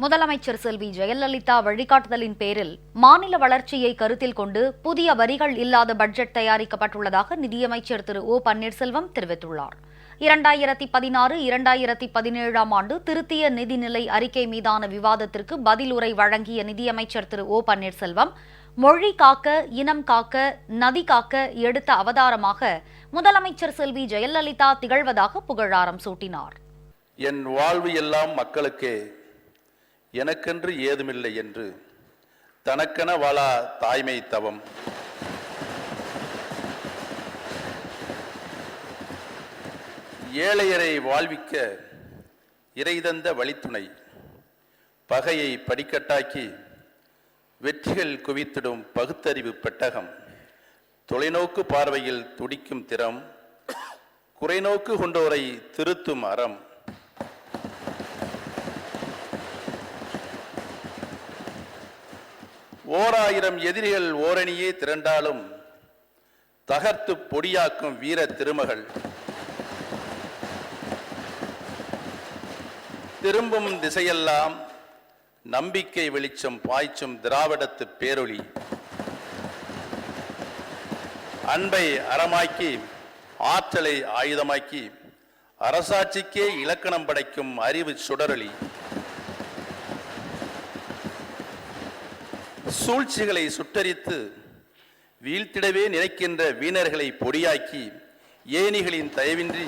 முதலமைச்சர் செல்வி ஜெயலலிதா வழிகாட்டுதலின் பேரில் மாநில வளர்ச்சியை கருத்தில் கொண்டு புதிய வரிகள் இல்லாத பட்ஜெட் தயாரிக்கப்பட்டுள்ளதாக நிதியமைச்சர் திரு ஓ பன்னீர்செல்வம் தெரிவித்துள்ளார். இரண்டாயிரத்தி பதினாறு இரண்டாயிரத்தி பதினேழாம் ஆண்டு திருத்திய நிதிநிலை அறிக்கை மீதான விவாதத்திற்கு பதிலுரை வழங்கிய நிதியமைச்சர் திரு ஓ பன்னீர்செல்வம் மொழி காக்க இனம் காக்க நதி காக்க எடுத்த அவதாரமாக முதலமைச்சர் செல்வி ஜெயலலிதா திகழ்வதாக புகழாரம் சூட்டினார். என் வாழ்வு எல்லாம் மக்களுக்கே எனக்கென்று ஏதுமில்லை என்று தனக்கென வாழா தாய்மை தவம். ஏழையரை வாழ்விக்க இறைதந்த வழித்துணை. பகையை படிக்கட்டாக்கி வெற்றிகள் குவித்திடும் பகுத்தறிவு பெட்டகம். தொலைநோக்கு பார்வையில் துடிக்கும் திறம். குறைநோக்கு கொண்டோரை திருத்தும் அறம். ஓராயிரம் எதிரிகள் ஓரணியே திரண்டாலும் தகர்த்து பொடியாக்கும் வீர திருமகள். திரும்பும் திசையெல்லாம் நம்பிக்கை வெளிச்சம் பாய்ச்சும் திராவிடத்து பேரொளி. அன்பை அறமாக்கி ஆற்றலை ஆயுதமாக்கி அரசாட்சிக்கே இலக்கணம் படைக்கும் அறிவு சுடரொளி. சூழ்ச்சிகளை சுட்டரித்து வீழ்த்திடவே நினைக்கின்ற வீணர்களை பொடியாக்கி ஏணிகளின் தயவின்றி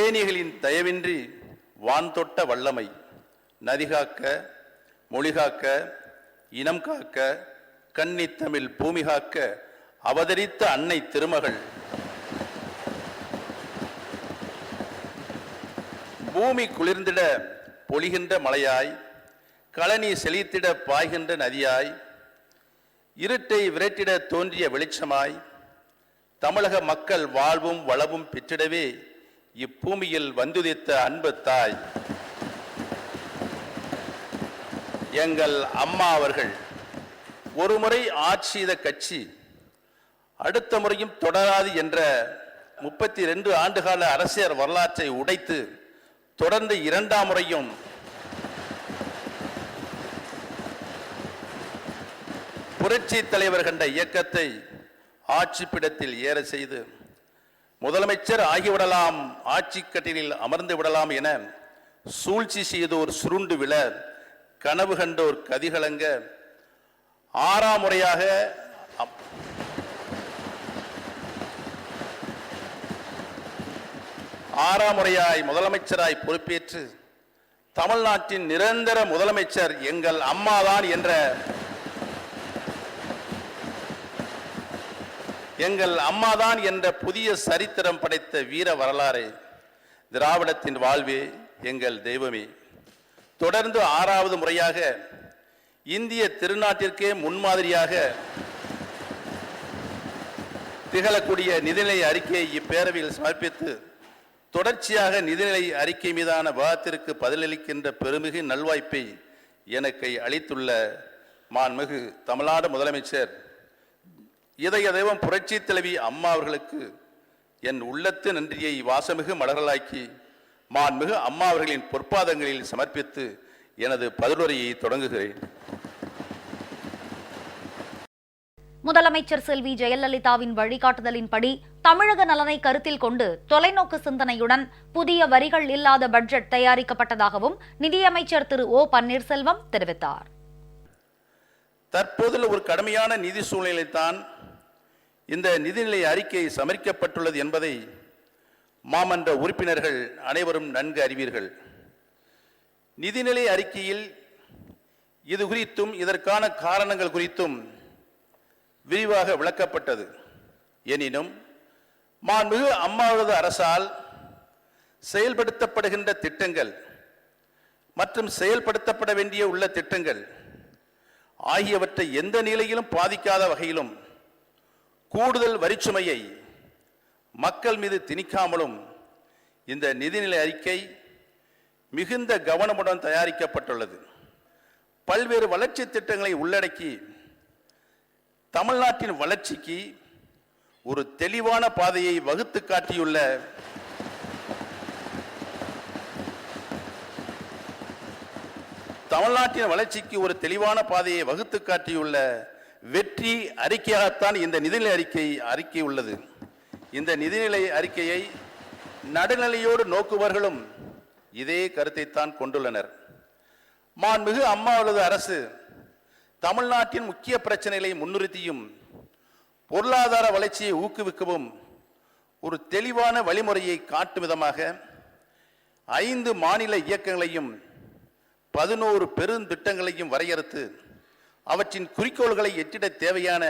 ஏணிகளின் தயவின்றி வான் தொட்ட வல்லமை நதிகாக்க மொழிகாக்க இனம் காக்க கன்னித்தமிழ் பூமி காக்க அவதரித்த அன்னை திருமகள். பூமி குளிர்ந்திட பொழிகின்ற மலையாய் களனி செழித்திட பாய்கின்ற நதியாய் இருட்டை விரட்டிட தோன்றிய வெளிச்சமாய் தமிழக மக்கள் வாழ்வும் வளமும் பெற்றிடவே இப்பூமியில் வந்துதித்த அன்பு தாய். எங்கள் அம்மா அவர்கள் ஒருமுறை ஆட்சி செய்த கட்சி அடுத்த முறையும் தொடராது என்ற முப்பத்தி ரெண்டு ஆண்டுகால அரசியல் வரலாற்றை உடைத்து தொடர்ந்து இரண்டாம் முறையும் புரட்சி தலைவர் கண்ட இயக்கத்தை ஆட்சிப்பிடத்தில் ஏற செய்து முதலமைச்சர் ஆகிவிடலாம் ஆட்சி கட்டிலில் அமர்ந்து விடலாம் என சூழ்ச்சி செய்தோர் சுருண்டு விழ கனவு கண்டோர் கதிகலங்க. ஆறாம் முறையாக அப்- ஆறாம் முறையாய் முதலமைச்சராய் பொறுப்பேற்று தமிழ்நாட்டின் நிரந்தர முதலமைச்சர் எங்கள் அம்மாதான் என்ற எங்கள் அம்மாதான் என்ற புதிய சரித்திரம் படைத்த வீர வரலாறு திராவிடத்தின் வாழ்வே எங்கள் தெய்வமே. தொடர்ந்து ஆறாவது முறையாக இந்திய திருநாட்டிற்கே முன்மாதிரியாக திகழக்கூடிய நிதிநிலை அறிக்கையை இப்பேரவையில் சமர்ப்பித்து தொடர்ச்சியாக நிதிநிலை அறிக்கை மீதான விவாதத்திற்கு பதிலளிக்கின்ற பெருமிகு நல்வாய்ப்பை எனக்கு அளித்துள்ள மாண்புமிகு தமிழ்நாடு முதலமைச்சர் இதய தெய்வம் புரட்சி தலைவி அம்மா அவர்களுக்கு என் உள்ளத்து நன்றியை வாசமிகு மலர்களாக்கி மாண்புமிகு அம்மா அவர்களின் பொற்பாதங்களில் சமர்ப்பித்து எனது பதிலுரையை தொடங்குகிறேன். முதலமைச்சர் செல்வி ஜெயலலிதாவின் வழிகாட்டுதலின்படி தமிழக நலனை கருத்தில் கொண்டு தொலைநோக்கு சிந்தனையுடன் புதிய வரிகள் இல்லாத பட்ஜெட் தயாரிக்கப்பட்டதாகவும் நிதியமைச்சர் திரு ஓ பன்னீர்செல்வம் தெரிவித்தார். தற்போதுள்ள ஒரு கடுமையான நிதி சூழ்நிலைத்தான் இந்த நிதிநிலை அறிக்கை சமர்க்கப்பட்டுள்ளது என்பதை மாமன்ற உறுப்பினர்கள் அனைவரும் நன்கு அறிவீர்கள். நிதிநிலை அறிக்கையில் இது குறித்தும் இதற்கான காரணங்கள் குறித்தும் விரிவாக விளக்கப்பட்டது. எனினும் மாண்புமிகு அம்மாவரது அரசால் செயல்படுத்தப்படுகின்ற திட்டங்கள் மற்றும் செயல்படுத்தப்பட வேண்டிய உள்ள திட்டங்கள் ஆகியவற்றை எந்த நிலையிலும் பாதிக்காத வகையிலும் கூடுதல் வரிச்சுமையை மக்கள் மீது திணிக்காமலும் இந்த நிதிநிலை அறிக்கை மிகுந்த கவனமுடன் தயாரிக்கப்பட்டுள்ளது. பல்வேறு வளர்ச்சி திட்டங்களை உள்ளடக்கி தமிழ்நாட்டின் வளர்ச்சிக்கு ஒரு தெளிவான பாதையை வகுத்து காட்டியுள்ள தமிழ்நாட்டின் வளர்ச்சிக்கு ஒரு தெளிவான பாதையை வகுத்து காட்டியுள்ள வெற்றி அறிக்கையாகத்தான் இந்த நிதிநிலை அறிக்கை அறிக்கை உள்ளது. இந்த நிதிநிலை அறிக்கையை நடுநிலையோடு நோக்குவர்களும் இதே கருத்தைத்தான் கொண்டுள்ளனர். மாண்புமிகு அம்மாவளது அரசு தமிழ்நாட்டின் முக்கிய பிரச்சனைகளை முன்னிறுத்தியும் பொருளாதார வளர்ச்சியை ஊக்குவிக்கவும் ஒரு தெளிவான வழிமுறையை காட்டும் விதமாக ஐந்து மாநில இயக்கங்களையும் பதினோரு பெருந்திட்டங்களையும் வரையறுத்து அவற்றின் குறிக்கோள்களை எட்டிட தேவையான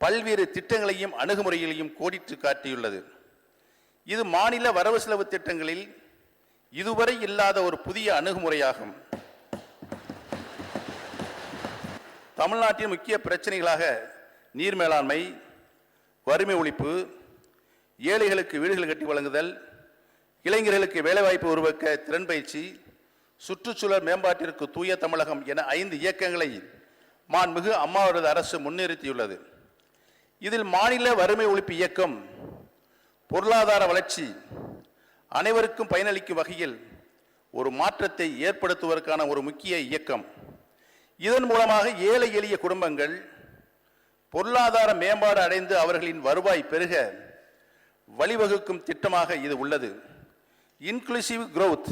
பல்வேறு திட்டங்களையும் அணுகுமுறைகளையும் கோடிட்டு காட்டியுள்ளது. இது மாநில வரவு செலவு திட்டங்களில் இதுவரை இல்லாத ஒரு புதிய அணுகுமுறையாகும். தமிழ்நாட்டின் முக்கிய பிரச்சனைகளாக நீர் மேலாண்மை வறுமை ஒழிப்பு ஏழைகளுக்கு வீடுகள் கட்டி வழங்குதல் இளைஞர்களுக்கு வேலைவாய்ப்பு உருவாக்க திறன் பயிற்சி சுற்றுச்சூழல் மேம்பாட்டிற்கு தூய தமிழகம் என ஐந்து இயக்கங்களை மாண்புமிகு அம்மாவரது அரசு முன்னிறுத்தியுள்ளது. இதில் மாநில வறுமை ஒழிப்பு இயக்கம் பொருளாதார வளர்ச்சி அனைவருக்கும் பயனளிக்கும் வகையில் ஒரு மாற்றத்தை ஏற்படுத்துவதற்கான ஒரு முக்கிய இயக்கம். இதன் மூலமாக ஏழை எளிய குடும்பங்கள் பொருளாதார மேம்பாடு அடைந்து அவர்களின் வருவாய் பெருக வழிவகுக்கும் திட்டமாக இது உள்ளது. இன்க்ளூசிவ் க்ரோத்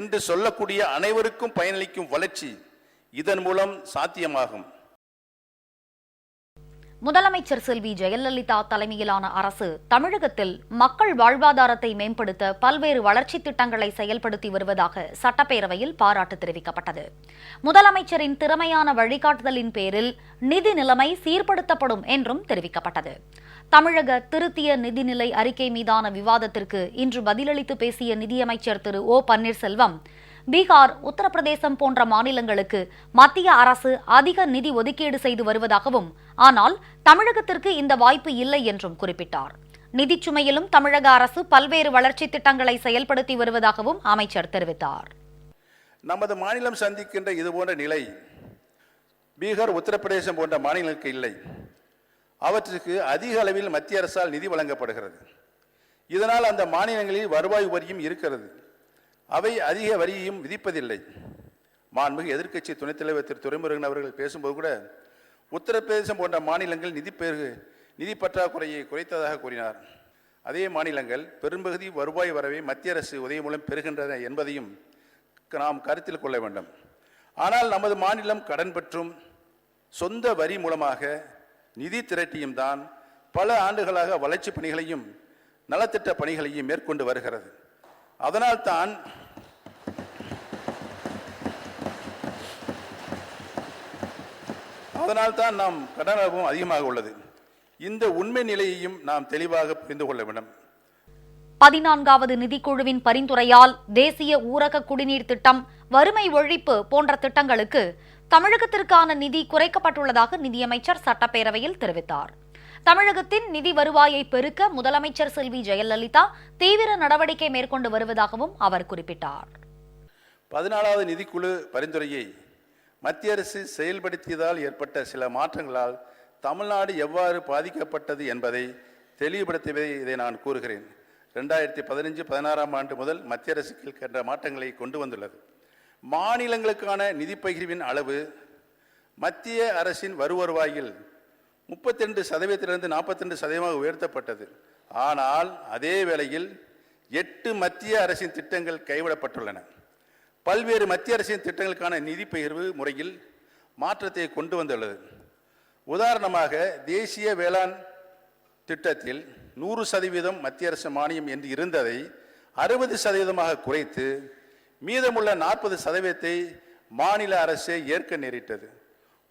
என்று சொல்லக்கூடிய அனைவருக்கும் பயனளிக்கும் வளர்ச்சி இதன் மூலம் சாத்தியமாகும். முதலமைச்சர் செல்வி ஜெயலலிதா தலைமையிலான அரசு தமிழகத்தில் மக்கள் வாழ்வாதாரத்தை மேம்படுத்த பல்வேறு வளர்ச்சித் திட்டங்களை செயல்படுத்தி வருவதாக சட்டப்பேரவையில் பாராட்டு தெரிவிக்கப்பட்டது. முதலமைச்சரின் திறமையான வழிகாட்டுதலின் பேரில் நிதி நிலைமை சீர்படுத்தப்படும் என்றும் தெரிவிக்கப்பட்டது. தமிழக திருத்திய நிதிநிலை அறிக்கை மீதான விவாதத்திற்கு இன்று பதிலளித்து பேசிய நிதியமைச்சர் திரு ஓ பன்னீர்செல்வம் பீகார் உத்தரப்பிரதேசம் போன்ற மாநிலங்களுக்கு மத்திய அரசு அதிக நிதி ஒதுக்கீடு செய்து வருவதாகவும் ஆனால் தமிழகத்திற்கு இந்த வாய்ப்பு இல்லை என்றும் குறிப்பிட்டார். நிதிச் சுமையிலும் தமிழக அரசு பல்வேறு வளர்ச்சி திட்டங்களை செயல்படுத்தி வருவதாகவும் அமைச்சர் தெரிவித்தார். நமது மாநிலம் சந்திக்கின்ற இது போன்ற நிலை பீகார் உத்தரப்பிரதேசம் போன்ற மாநிலங்களுக்கு இல்லை. அவற்றுக்கு அதிக அளவில் மத்திய அரசால் நிதி வழங்கப்படுகிறது. இதனால் அந்த மாநிலங்களில் வருவாய் வரியும் இருக்கிறது. அவை அதிக வரியையும் விதிப்பதில்லை. மாண்புமிகு எதிர்க்கட்சி துணைத் தலைவர் திரு துரைமுருகன் அவர்கள் பேசும்போது கூட உத்தரப்பிரதேசம் போன்ற மாநிலங்கள் நிதி பெரு நிதி பற்றாக்குறையை குறைத்ததாக கூறினார். அதே மாநிலங்கள் பெரும்பகுதி வருவாய் வரவை மத்திய அரசு உதவி மூலம் பெறுகின்றன என்பதையும் நாம் கருத்தில் கொள்ள வேண்டும். ஆனால் நமது மாநிலம் கடன் பெற்றும் சொந்த வரி மூலமாக நிதி திரட்டியும் தான் பல ஆண்டுகளாக வளர்ச்சி பணிகளையும் நலத்திட்ட பணிகளையும் மேற்கொண்டு வருகிறது. அதனால் தான் அதனால் தான் நாம் கடன் லாபம் அதிகமாக உள்ளது. இந்த உண்மை நிலையையும் நாம் தெளிவாக புரிந்து கொள்ள வேண்டும். பதினான்காவது நிதிக்குழுவின் பரிந்துரையால் தேசிய ஊரக குடிநீர் திட்டம் வறுமை ஒழிப்பு போன்ற திட்டங்களுக்கு தமிழகத்திற்கான நிதி குறைக்கப்பட்டுள்ளதாக நிதியமைச்சர் சட்டப்பேரவையில் தெரிவித்தார். தமிழகத்தின் நிதி வருவாயை பெருக்க முதலமைச்சர் செல்வி ஜெயலலிதா தீவிர நடவடிக்கை மேற்கொண்டு வருவதாகவும் அவர் குறிப்பிட்டார். பதினாலாவது நிதிக்குழு பரிந்துரையை மத்திய அரசு செயல்படுத்தியதால் ஏற்பட்ட சில மாற்றங்களால் தமிழ்நாடு எவ்வாறு பாதிக்கப்பட்டது என்பதை தெளிவுபடுத்தவே இதை நான் கூறுகிறேன். ரெண்டாயிரத்தி பதினஞ்சு பதினாறாம் ஆண்டு முதல் மத்திய அரசு கீழ்கின்ற மாற்றங்களை கொண்டு வந்துள்ளது. மாநிலங்களுக்கான நிதி பகிர்வின் அளவு மத்திய அரசின் வருவருவாயில் முப்பத்தி ரெண்டு சதவீதத்திலிருந்து நாற்பத்தி ரெண்டு சதவீதமாக உயர்த்தப்பட்டது. ஆனால் அதே வேளையில் எட்டு மத்திய அரசின் திட்டங்கள் கைவிடப்பட்டுள்ளன. பல்வேறு மத்திய அரசின் திட்டங்களுக்கான நிதி பகிர்வு முறையில் மாற்றத்தை கொண்டு வந்துள்ளது. உதாரணமாக தேசிய வேளாண் திட்டத்தில் நூறு சதவீதம் மத்திய அரசு மானியம் என்று இருந்ததை அறுபது சதவீதமாக குறைத்து மீதமுள்ள நாற்பது சதவீதத்தை மாநில அரசே ஏற்க நேரிட்டது.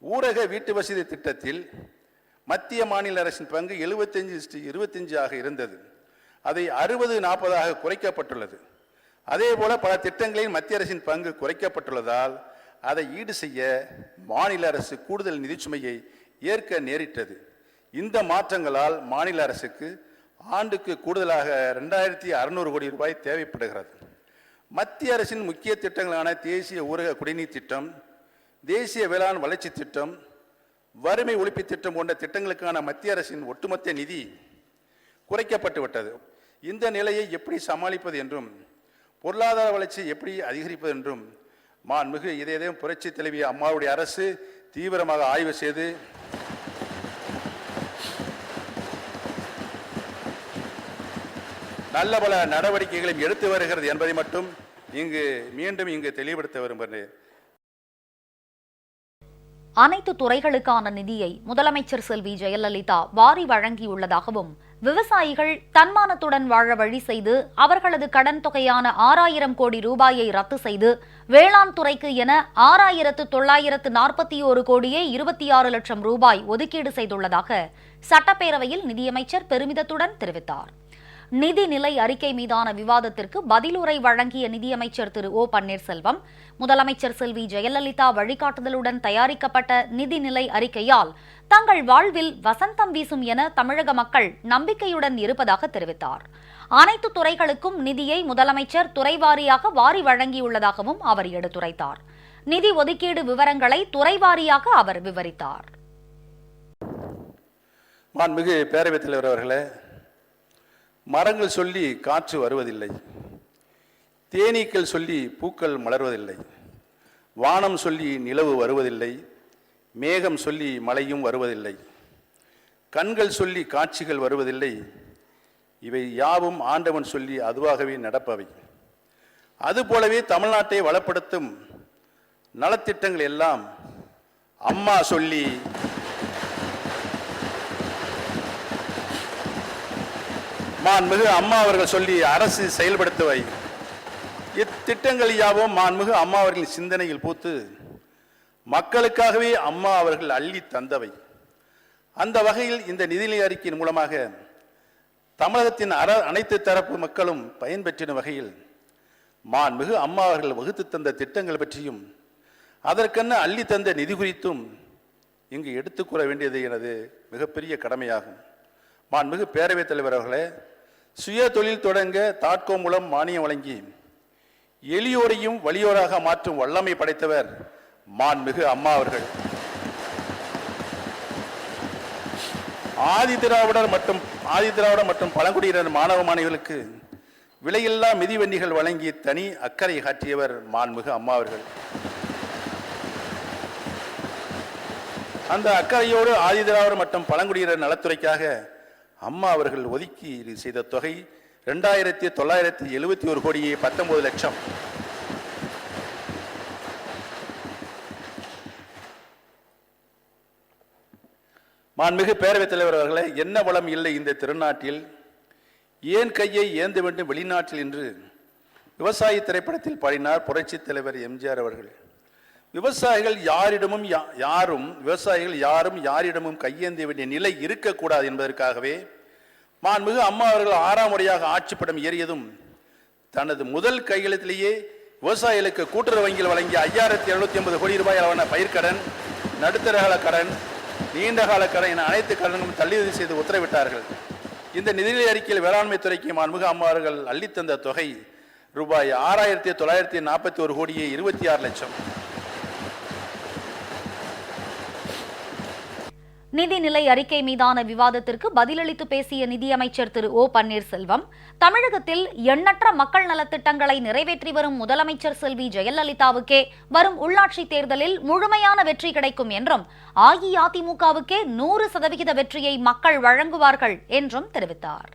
ஊரக வீட்டு வசதி திட்டத்தில் மத்திய மாநில அரசின் பங்கு எழுபத்தஞ்சு இருபத்தஞ்சு ஆக இருந்தது. அதை அறுபது நாற்பதாக குறைக்கப்பட்டுள்ளது. அதே போல பல திட்டங்களில் மத்திய அரசின் பங்கு குறைக்கப்பட்டுள்ளதால் அதை ஈடு செய்ய மாநில அரசு கூடுதல் நிதிச்சுமையை ஏற்க நேரிட்டது. இந்த மாற்றங்களால் மாநில அரசுக்கு ஆண்டுக்கு கூடுதலாக ரெண்டாயிரத்தி அறுநூறு கோடி ரூபாய் தேவைப்படுகிறது. மத்திய அரசின் முக்கிய திட்டங்களான தேசிய ஊரக குடிநீர் திட்டம் தேசிய வேளாண் வளர்ச்சி திட்டம் வறுமை ஒழிப்பு திட்டம் போன்ற திட்டங்களுக்கான மத்திய அரசின் ஒட்டுமொத்த நிதி குறைக்கப்பட்டு விட்டது இந்த நிலையை எப்படி சமாளிப்பது என்றும் பொருளாதார வளர்ச்சி எப்படி அதிகரிப்பது என்றும் மாண்புமிகு இதயம் புரட்சி தலைவி அம்மாவுடைய அரசு தீவிரமாக ஆய்வு செய்து நல்ல பல நடவடிக்கைகளையும் எடுத்து வருகிறது என்பதை மட்டும் இங்கு மீண்டும் இங்கு தெளிவுபடுத்த விரும்புகிறேன். அனைத்து துறைகளுக்கான நிதியை முதலமைச்சர் செல்வி ஜெயலலிதா வாரி வழங்கியுள்ளதாகவும் விவசாயிகள் தன்மானத்துடன் வாழ வழி செய்து அவர்களது கடன் தொகையான ஆறாயிரம் கோடி ரூபாயை ரத்து செய்து வேளாண் துறைக்கு என ஆறாயிரத்து தொள்ளாயிரத்து நாற்பத்தி ஒரு கோடியே இருபத்தி ஆறு லட்சம் ரூபாய் ஒதுக்கீடு செய்துள்ளதாக சட்டப்பேரவையில் நிதியமைச்சர் பெருமிதத்துடன் தெரிவித்தார். நிதிநிலை அறிக்கை மீதான விவாதத்திற்கு பதிலுரை வழங்கிய நிதியமைச்சர் திரு ஓ பன்னீர்செல்வம் முதலமைச்சர் செல்வி ஜெயலலிதா வழிகாட்டுதலுடன் தயாரிக்கப்பட்ட நிதிநிலை அறிக்கையால் தங்கள் வாழ்வில் வசந்தம் வீசும் என தமிழக மக்கள் நம்பிக்கையுடன் இருப்பதாக தெரிவித்தார். அனைத்து துறைகளுக்கும் நிதியை முதலமைச்சர் துறைவாரியாக வாரி வழங்கியுள்ளதாகவும் அவர் எடுத்துரைத்தார். நிதி ஒதுக்கீடு விவரங்களை துறைவாரியாக அவர் விவரித்தார். மாண்புமிகு பேரவைத் தலைவர் அவர்களே மரங்கள் சொல்லி காற்று வருவதில்லை. தேனீக்கள் சொல்லி பூக்கள் மலர்வதில்லை. வானம் சொல்லி நிலவு வருவதில்லை. மேகம் சொல்லி மழையும் வருவதில்லை. கண்கள் சொல்லி காட்சிகள் வருவதில்லை. இவை யாவும் ஆண்டவன் சொல்லி அதுவாகவே நடப்பவை. அதுபோலவே தமிழ்நாட்டை வளப்படுத்தும் நலத்திட்டங்கள் எல்லாம் அம்மா சொல்லி மாண்புமிகு அம்மா அவர்கள் சொல்லி அரசு செயல்படுத்துவை. இத்திட்டங்கள் யாவும் மாண்புமிகு அம்மா அவர்களின் சிந்தனையில் பூத்து மக்களுக்காகவே அம்மா அவர்கள் அள்ளி தந்தவை. அந்த வகையில் இந்த நிதிநிலை அறிக்கையின் மூலமாக தமிழகத்தின் அர அனைத்து தரப்பு மக்களும் பயன்பெற்றின வகையில் மாண்புமிகு அம்மா அவர்கள் வகுத்து தந்த திட்டங்கள் பற்றியும் அதற்கென்ன அள்ளி தந்த நிதி குறித்தும் இங்கு எடுத்துக் கூற வேண்டியது எனது மிகப்பெரிய கடமையாகும். மாண்புமிகு பேரவைத் தலைவர் அவர்களே சுய தொழில் தொடங்க தாட்கோ மூலம் மானியம் வழங்கி எளியோரையும் வலியோராக மாற்றும் வல்லமை படைத்தவர் மாண்புமிகு அம்மா அவர்கள். ஆதி திராவிடர் மற்றும் ஆதி திராவிடர் மற்றும் பழங்குடியினர் மாணவ மாணவிகளுக்கு விலையில்லா மிதிவண்டிகள் வழங்கி தனி அக்கறை காட்டியவர் மாண்புமிகு அம்மா அவர்கள். அந்த அக்கறையோடு ஆதிதிராவிடர் மற்றும் பழங்குடியினர் நலத்துறைக்காக அம்மா அவர்கள் ஒதுக்கி செய்த தொகை ரெண்டாயிரத்தி தொள்ளாயிரத்தி எழுபத்தி ஒரு கோடியே பத்தொன்பது லட்சம். மாண்மிகு பேரவைத் தலைவர் அவர்களே என்ன வளம் இல்லை இந்த திருநாட்டில்? ஏன் கையை ஏந்த வேண்டும் வெளிநாட்டில் என்று விவசாய திரைப்படத்தில் பாடினார் புரட்சித் தலைவர் எம்ஜிஆர் அவர்கள். விவசாயிகள் யாரிடமும் யா- யாரும் விவசாயிகள் யாரும் யாரிடமும் கையேந்த வேண்டிய நிலை இருக்கக்கூடாது என்பதற்காகவே மாண்புமிகு அம்மா அவர்கள் ஆறாம் முறையாக ஆட்சிப்படம் ஏறியதும் தனது முதல் கையெழுத்திலேயே விவசாயிகளுக்கு கூட்டுறவு வங்கியில் வழங்கிய ஐயாயிரத்தி எழுநூத்தி ஐம்பது கோடி ரூபாய் அளவான பயிர்க்கடன் நடுத்தர கால கடன் நீண்ட கால கடன் என அனைத்து கடன்களும் தள்ளுபடி செய்து உத்தரவிட்டார்கள். இந்த நிதிநிலை அறிக்கையில் வேளாண்மை துறைக்கு மாண்புமிகு அம்மா அவர்கள் அள்ளித்தந்த தொகை ரூபாய் ஆறாயிரத்தி தொள்ளாயிரத்தி நாற்பத்தி ஒரு கோடியே இருபத்தி ஆறு லட்சம். நிதிநிலை அறிக்கை மீதான விவாதத்திற்கு பதிலளித்து பேசிய நிதியமைச்சர் திரு ஓ பன்னீர்செல்வம் தமிழகத்தில் எண்ணற்ற மக்கள் நலத்திட்டங்களை நிறைவேற்றி வரும் முதலமைச்சர் செல்வி ஜெயலலிதாவுக்கே வரும் உள்ளாட்சி தேர்தலில் முழுமையான வெற்றி கிடைக்கும் என்றும் அஇஅதிமுகவுக்கே நூறு சதவிகித வெற்றியை மக்கள் வழங்குவார்கள் என்றும் தெரிவித்தார்.